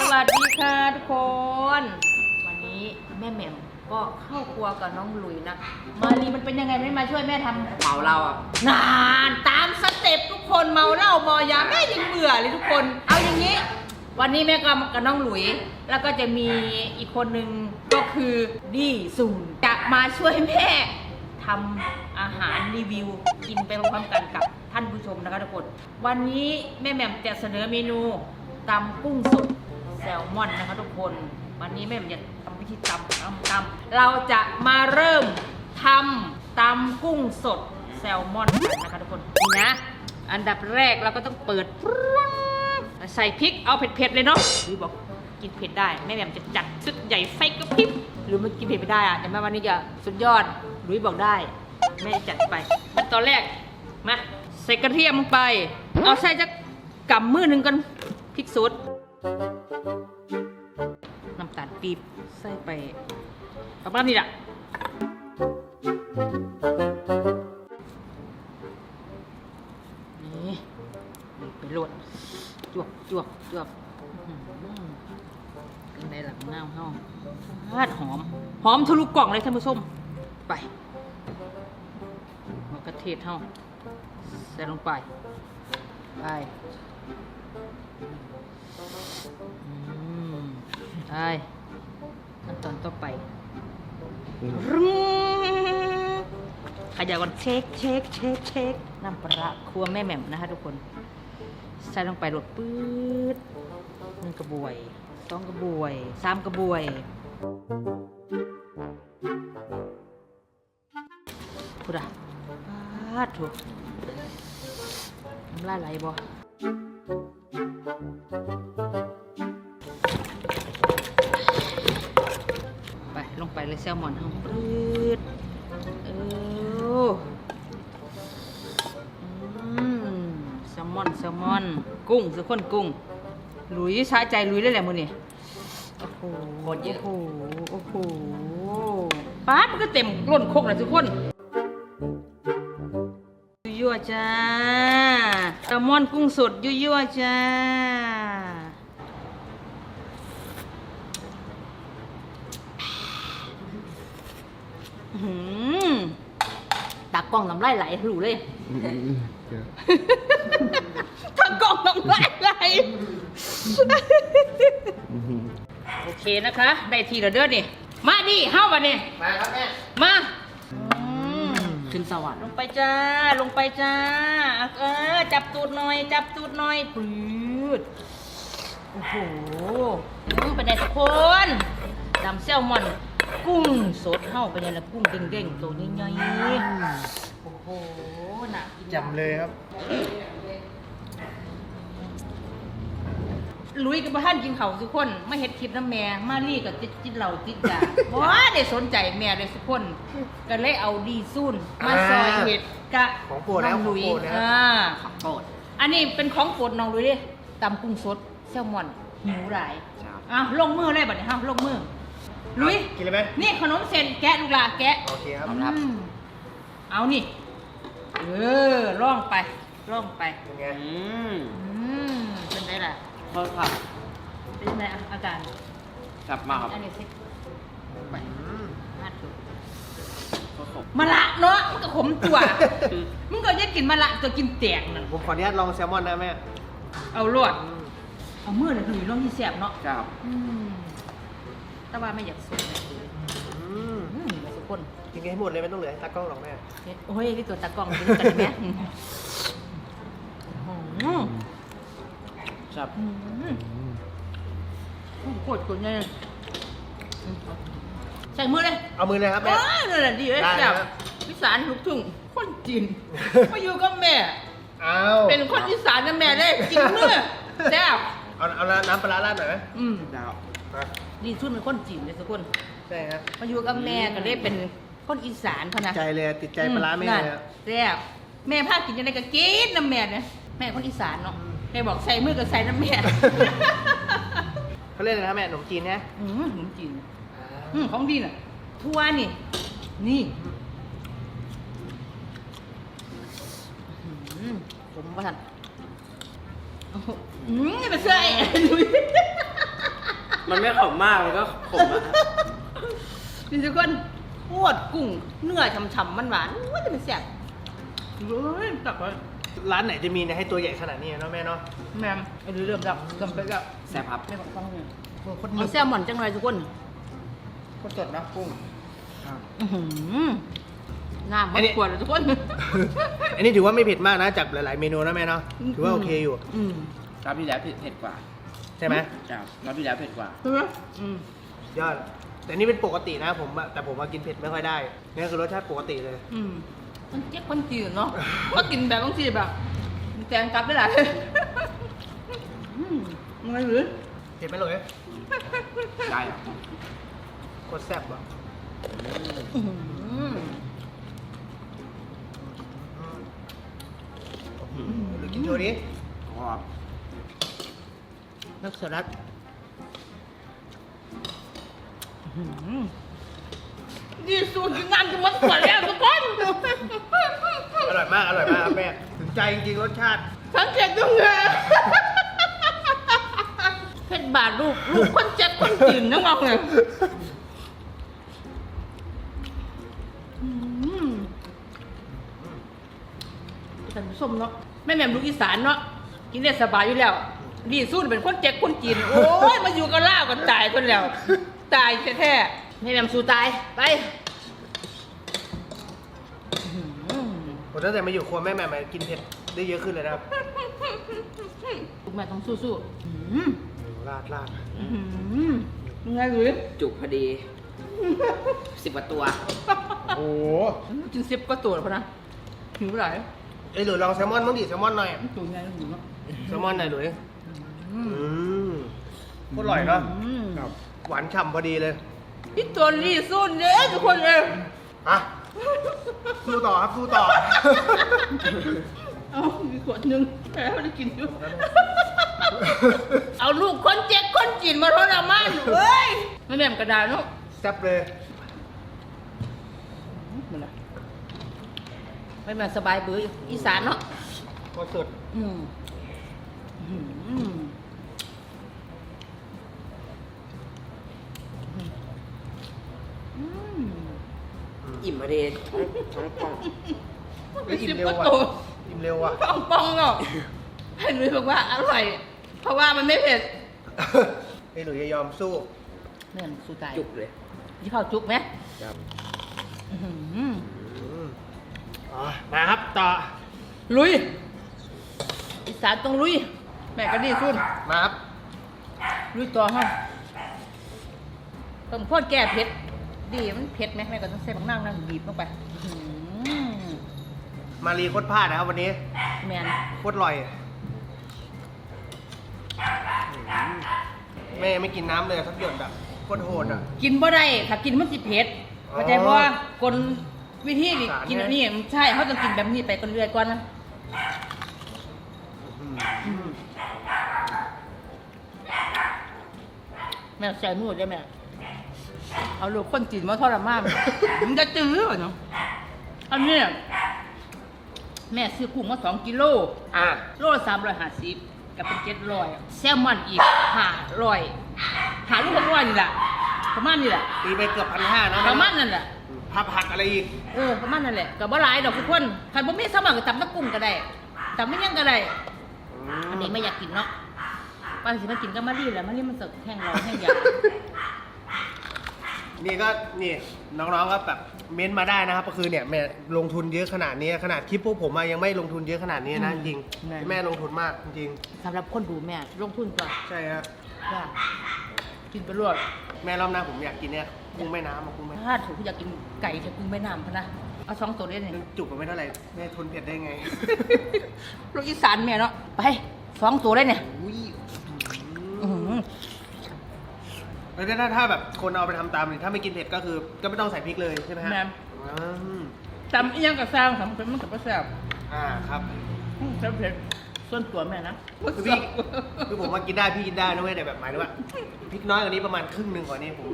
สวัสดีค่ะทุกคน วันนี้แม่แหม่มก็เข้าครัวกับน้องหลุยนะ มารีมันเป็นยังไงไม่มาช่วยแม่ทำเผาเราอะงานตามสเต็ปทุกคนเมาเหล้าเมายาแม่ยังเบื่อเลยทุกคน เอาอย่างนี้ วันนี้แม่ก็กับน้องหลุย แล้วก็จะมีอีกคนนึงก็คือดีสูนจะมาช่วยแม่ทำอาหารรีวิว กินไปพร้อมๆกันกับท่านผู้ชมนะคะทุกคน วันนี้แม่แหม่มจะเสนอเมนูตำกุ้งสด แซลมอนนะคะทุกคน วันนี้แม่แหม่มจะทำวิธีตำตำตำเราจะมาเริ่มทำตำกุ้งสดแซลมอนกันนะคะทุกคนนี่นะ อันดับแรกเราก็ต้องเปิด ใส่พริกเอาเผ็ดๆเลยเนาะหรือบอกกินเผ็ดได้แม่แหม่มจะจัดชุดใหญ่ไฟกระพริบหรือมันกินเผ็ดไม่ได้อะแต่แม่วันนี้จะสุดยอดหลุยบอกได้แม่จะจัดไปขั้นตอนแรกมาใส่กระเทียมลงไป เอาใส่จะกำมือหนึ่งกันพริกสด น้ำตาลปี๊บใส่ไปประมาณนี้แหละนี่ไปโหลดจวบจวบจวบอื้อหือเป็นในหลังเงาเฮาฟาดหอม หอมทะลุกล่องเลยท่านผู้ชม ไปมะกระเทศเฮาใส่ลงไป ไป ไปขั้นตอนต่อไปรึ้งขยาก่อนเช็คเช็คเช็คเช็คน้ำปลาครัวแม่แหม่มนะคะทุกคน ใส่ลงไปหลดปื๊ดหนึ่งกระบวยสองกระบวยสามกระบวยพูดอะปาดถูกน้ำลายไหลบ่ ไป ลงไปเลยแซลมอนทั้งปื๊ดเอออืมแซลมอนแซลมอน กุ้งสุกคนกุ้ง หลุยสะใจหลุยเลยแหละมือนี่โอ้โหโคตรเยอะโอ้โหโอ้โหป้าดมันก็เต็มล้นโคกเลยทุกคนยั่วๆจ้า แซลมอนกุ้งสดยั่วๆจ้าอื้อหือตากล้องน้ำลายไหลหรูเลยทั้งกล่องน้ำลายไหล โอเคนะคะ ได้ทีละเด้อนี่ มาดิเฮ้าวันนี้ มาครับแม่ มาอืม ขึ้นสวรรค์ลงไปจ้า ลงไปจ้า เออ จับตูดหน่อย จับตูดหน่อยปืดโอ้โหอืมเป็นไงทุกคนดำแซลมอน กุ้งสดเฮ้าเป็นไงล่ะกุ้งเด้งๆ ตัวใหญ่ๆโอ้โหน่ะกินจำเลยครับ ลุยกับท่านกินเขาวทุกคนไม่เห็ดคลิปน้ำแม่มารี่กับจิตจิตเหล่าจิตยาว้าได้สนใจแม่เลยทุกคน ก็เลยเอาดีซุ่นมาซอยเห็ดกะของโปรดนะน้องลุยของโปรดนะอ่าขับโปรดอันนี้เป็นของโปรดน้องลุยเลยตำกุ้งสดแซลมอนหิวหลายครับอ้าวลงมือเลยบัดนี้ห้ามลงมือลุยกินเลยไหมนี่ขนมเส้นแกะลูกหลานแกะ โอเคครับ ครับ อืมเอานี่ เออล่องไปล่องไป เป็นไงอืม อืมเป็นไงล่ะ เพิ่มครับเป็นไงอาการกลับมาครับอันนี้สิไปอืมมาดูก็ขบมะละเนาะมันก็ขมตัวมึงก็จะกินมะละตัวกินแตกนั่นผมขออนุญาตลองแซลมอนนะแม่เอาลวดเอามือเลยดูร่องที่แสบเนาะครับอืมแต่ว่าไม่อยากสูดอืมอืมทุกคนกินให้หมดเลยไม่ต้องเหลือให้ตากล้องหรอกแม่เฮ็ดโอ้ยที่ตัวตากล้องกินกันไหมอืม ครับอืมอืมโคตรคนเลยอืมใส่มือเลยเอามือเลยครับโอ้แม่ยนั่นแหละดีเลยได้แซ่บครับ พิสานลูกทุ่งคนจีนมาอยู่กับแม่ เอาเป็นคนอีสานนะแม่ได้กินเมื่อแซ่บเอาเอาน้ำปลาร้าราดหน่อยไหมอืมดาวมาดีสุดเป็นคนจีนเลยทุกคนใช่ครับมาอยู่กับแม่ก็เลยเป็นคนอีสานเขานะ ใจเลยติดใจปลาร้าแม่เลยอะแซ่บแม่พากินยังไงก็กินน้ำแม่เนี่ยแม่คนอีสานเนาะอืม แม่บอกใส่มือก็ใส่น้ำแม่เขาเรียกอะไรนะแม่ขนมจีนนะอืมขนมจีนอืมของดีน่ะทั่วนี่ นี่อืมผมว่าท่านโอ้โหอืมนี่เป็นเสื้อไอ้ดุยมันไม่ขมมากมันก็ขมอะนี่ทุกคนปวดกุ้งเนื้อฉ่ำๆมันหวานๆว่าจะเป็นแซ่บเฮ้ยตักไว้ ร้านไหนจะมีเนี่ยให้ตัวใหญ่ขนาดนี้เนาะแม่เนาะแม่มไอ้เริ่มดับเริ่มไปแล้วแซ่บครับไม่บอกฟังเลยโคตรเอาแซลมอนจังเลยทุกคนโคตรสดนะกุ้งอื้อหือน้ำมันขวดเลยทุกคน อันนี้ถือว่าไม่เผ็ดมากนะจากหลาย ๆ เมนูนะแม่เนาะถือว่าโอเคอยู่อืมรอบที่แล้วเผ็ดเผ็ดกว่าใช่ไหมจ้ะรอบที่แล้วเผ็ดกว่า ใช่ไหมอืมยอดแต่นี่เป็นปกตินะผมอะแต่ผมมากินเผ็ดไม่ค่อยได้นี่คือรสชาติปกติเลย อืม มันเจ๊กคนจีนเนาะก็กินแบบบางทีแบบแจงกลับได้หลายอืมยังไงหรือเผ็ดไหมเลยได้อะโคตรแซ่บอะอื้อหือหรือกินโชว์ดิกรอบนักสลัดอื้อ หือนี่สูตรกินน้ำจะมันขวดแล้วทุกคนอร่อยมาก อร่อยมากครับแม่ ถึงใจจริงๆรสชาติ สังเกตดูไงเพชรบาทลูกลูกคนเจ็บคนจีนนะมองเลยอืมท่านผู้ชมเนาะแม่แม่มลูกอีสานเนาะกินได้สบายอยู่แล้วดีสู้เป็นคนเจ็บคนจีนโอ้ยมาอยู่กับล่าวกันตายคนแล้ว ตายแท้ๆ แม่แม่มสู้ตาย ไปอื้อหือผมตั้งแต่มาอยู่ครัวแม่แม่มากินเผ็ดได้เยอะขึ้นเลยนะครับลูกแม่ต้องสู้ๆอื้อราดราดหือยังไงหรือจุกพอดีสิบกว่าตัว โอ้โหกินซิปก็ตัวแล้วพอนะหิวไหลายไอ้ยหลุยลองแซลมอนบ้างดิแซลมอนหน่อยตัวใหญ่แล้วหิวเนาะแซลมอนหน่อยหลุยอือืมมโคตรอร่อยเนาะอืม ครับหวานฉ่ำพอดีเลย พี่ตัวรีสู้เด้อทุกคนเลยอะสู้ต่อครับสู้ต่อ เอามีขวดหนึงแต่ไม่ได้กินอยู่เอาลูกคนเจ็กคนจีนมาทรมานเว้ยไม่แม่มกระดาษเนาะแซ่บเลยมันละไม่แม่สบายเบื่ออีสานเนาะโคตรสดอืมอืม อิ่มพอดีทั้งกล่องเฮ้ยอิ่มเร็วก็ว่ะโตอิ่มเร็วว่ะปองปองเนาะให้หนุ่ยบอกว่าอร่อย เพราะว่ามันไม่เผ็ดไอ้หลุยจะยอมสู้เนี่ยสู้ตายจุกเลยยี่เผาจุกไหมครับอื้อหืออืมอ๋อมาครับต่อ ลุยอีสานต้องลุย แม่ก็ดีสุดมาครับ ลุยต่อฮะต้องพ่นแก้เผ็ด ดีมันเผ็ดไหมแม่ก็ต้องใส่บางนางนั่งบีบลงไปอื้อหือมารีโคตรพลาดนะครับวันนี้แมนโคตรอร่อยแม่ไม่กินน้ำเลยสักหยดอะโคตรโหดอะ กินบ่ได้ค่ะกินมันสิเผ็ดอ๋อเข้าใจบ่คนวิธีนี่สารกินอันไงนี้ใช่เขาต้องกินแบบนี้ไปก่อนเรื่อยก่อนนะอืมแม่ใส่นวดได้แม่ เอาลูกคนจีนมาทรมานมันจะจื้อเหรอเนาะอันเนี้ยแม่ซื้อกุ้งมาสองกิโลอะโลละสามร้อยห้าสิบกับเป็นเจ็ดร้อยแซลมอนอีกห้าร้อยหาลูกหกร้อยนี่แหละประมาณนี่แหละตีไปเกือบพันห้านะประมาณนั่นแหละผักผักอะไรอีกเออประมาณนั่นแหละกับว่าหลายดอกทุกคนใครบ่มีสมัครก็ตำน้ำกุ้งก็ได้ตำไม่ยังก็ได้อันนี้ไม่อยากกินเนาะป้าสิมากินก็มารีแหละมารีมันสดแห้งร้อนแห้งยา นี่ก็นี่น้องๆก็แบบเม้นต์มาได้นะครับ ก็คือเนี่ยแม่ลงทุนเยอะขนาดนี้ขนาดคลิปพวกผมอะยังไม่ลงทุนเยอะขนาดนี้นะจริงๆแม่ลงทุนมากจริงสำหรับคนดูแม่ลงทุนกว่าๆใช่ฮะว่ากินไปรวดแม่รอบหน้าผมอยากกินเนี่ยกุ้งแม่น้ำมากุ้งแม่ถ้าถูกอยากกินไก่จะกุ้งแม่น้ำพะนะเอาสองตัวเล่นนี่จุกก็ไม่เท่าไหร่แม่ทนเผ็ดได้ไง ลูกอีสานแม่เนาะไปสองตัวเลยเนี่ย อุ้ย อื้อหือ แล้วถ้าถ้าแบบคนเอาไปทำตามเนี่ยถ้าไม่กินเผ็ดก็คือ ก็ไม่ต้องใส่พริกเลยใช่ไหมฮะแม่อืมจำอีหยังกับสร้างทำเป็นมันกับแซ่บอ่าครับอืมแซ่บเผ็ดส่วนตัวแม่นะคือพี่คือผมว่ากินได้พี่กินได้นะเว้ยแต่แบบหมายถึงว่าพริกน้อยกว่านี้ประมาณครึ่งหนึ่งกว่านี้ผม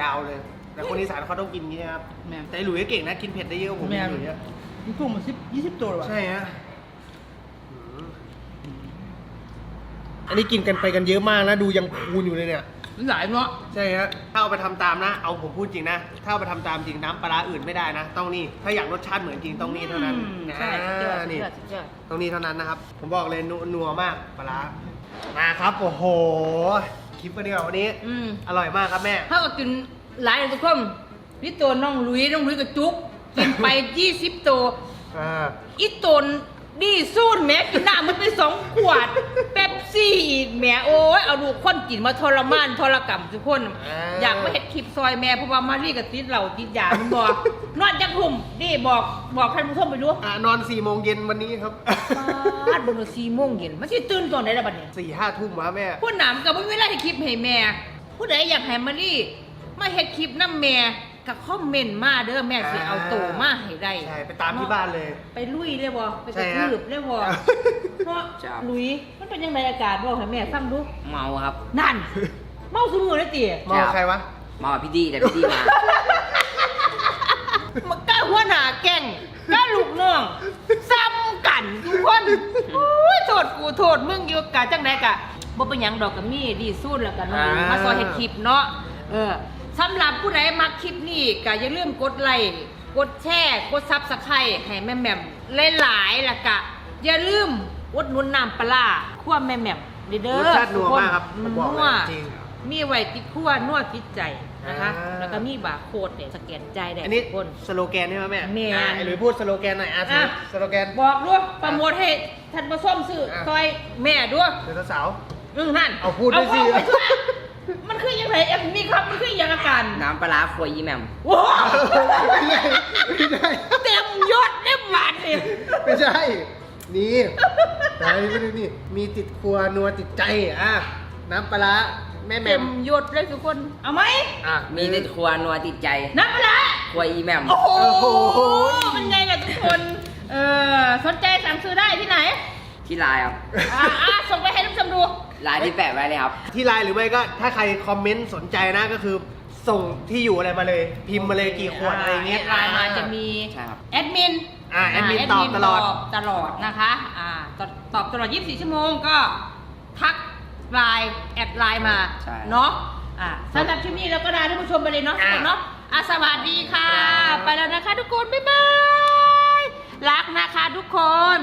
ยาวเลย แต่คนอีสานเขาต้องกินอย่างนี้นะครับแม่แต่ไอ้หลุยส์ก็เก่งนะกินเผ็ดได้เยอะกว่าผมแม่หลุยส์อะ มีกุ้งมาสิบยี่สิบตัวหรอวะ ใช่ฮะ อืมอันนี้กินกันไปกันเยอะมากนะดูยังคูนอยู่เลยเนี่ยหลายเนาะใช่ฮะถ้าเอาไปทำตามนะ เอาผมพูดจริงนะ ถ้าเอาไปทำตามจริงน้ำปลาร้าอื่นไม่ได้นะ ต้องนี่ ถ้าอยากรสชาติเหมือนจริงต้องนี่เท่านั้นอืมใช่สุดยอดอ่าสุดนี่ยอดสุดยอดต้องนี่เท่านั้นนะครับ ผมบอกเลยนัวนัวมากปลาร้ามาครับ โอ้โห คลิปกันดีกว่าวันนี้ อืมอร่อยมากครับแม่ ถ้าก็กินหลายทุกคนนี่ตัวน้องหลุยน้องหลุยกับจุ๊กกินไป ยี่สิบตัว อ่า อีตนดีสู้แหม่กินน้ำมันไปสองขวดเป๊ ปซี่อีกแหม่โอ้ยเอาดูกคนกินมาทรมานทรกรรมทุกคนอยากมาเห็ดคลิปซอยแม่เพราะว่ามารีกับติดเหล่าติดยามันบอก นอนจักหุ่มดีบอกบอกท่านผู้ชมไปดูอ่านอนสี่โมงเย็นวันนี้ครับบ้านบนสี่โมงเย็นมันสิตื่นตอนไหนล่ะบัดนี้ สี่ห้าทุ่มวะแม่ ผู้นำกับไม่มีเวลาให้คลิปให้แม่ ผู้ใดอยากให้มารีมาเฮ็ดคลิปน้ำแม่ ก็คอมเมนต์มาเด้อแม่สิเอาโตมาให้ได้ใช่ไปตามที่บ้านเลย ไปลุยเลยบ่ไปกใช่ระฮะทืบเลยบ่เพราะครับลุยมันเป็นยังไงอากาศบอกให้แม่ฟังดูเมาครับ นั่น เมาสมือเลยติเมาใครวะเมากับพี่ดีแต่พี่ดีมามันกล้าหัวหน้าแก่งกล้าลูกน้องซ้ำกันทุกคนโอ้ยโทษกูโทษมึงอยู่กะจังไดกะบ่เป็นหยังดอกกับมีดีสู้แล้วกันเนาะอ่ามมาซอยเฮ็ดคลิปเนาะเออ สำหรับผู้ใดมักคลิปนี้ก็อย่าลืมกดไลค์กดแชร์กดซับสไครต์ให้แม่แหม่มหลายๆแล้วก็อย่าลืมอุดหนุนน้ำปลาร้าคั่วแม่แหม่มเด้อรสชาตินัวมากครับมันผมบอกนัเลวยจริง มีไว้ติดคั่วนัวติดใจนะคะ อ่า แล้วก็มีบาร์โค้ดเนี่ยสแกนใจายได้อันนี้ทุกคน สโลแกนใช่ไหมแม่แม่อ่าหรือพูดสโลแกนหน่อยอะอะ สโลแกน บอกด้วยโปรโมทให้ท่านผู้ชมซื้ออะ ซอยแม่ด้วยเดี๋ยวสาว อือนั่นเอาพูดด้วยสิ เอาพูดไปทั่ว มันคือยังไงเอ็มนี่ครับมันคือยังอาการน้ำปลาร้าครัวยีแหมมว้าวไม่ใช่ไม่ใช่เต็มยศเต็มหวานเลยไม่ใช่ นี่แต่อันนี้ไม่ได้นี่ มีติดครัวนัวติดใจอะน้ำปลาร้าแม่แหม่เต็มมยศเลยทุกคน เอาไหมอะมีในครัวนัวติดใจน้ำปลาร้าครัวยีแหมมโอ้โหโอ้โหมันไงล่ะทุกคน เออสนใจสั่งซื้อได้ที่ไหน ที่ไลน์ครับ อ่าอ่าส่งไปให้ท่านผู้ชมดู ไลน์ที่แปะไว้เลยครับ ที่ไลน์หรือไม่ก็ถ้าใครคอมเมนต์สนใจนะก็คือส่งที่อยู่อะไรมาเลย พิมพ์มาเลยกี่ขวดอะไรเงี้ย แดไลน์มาจะมีใช่ครับแอดมินอ่าแอดมินตอบตลอดตอบตลอดนะคะอ่าตอบตอบตลอด 24 ชั่วโมงก็ทักไลน์แอดไลน์มาใช่ เนาะอ่าสำหรับคลิปนี้เราก็ลาท่านผู้ชมไปเลยเนาะทุกคนเนาะอะสวัสดีค่ะครับไปแล้วนะคะทุกคน บ๊ายบาย รักนะคะทุกคน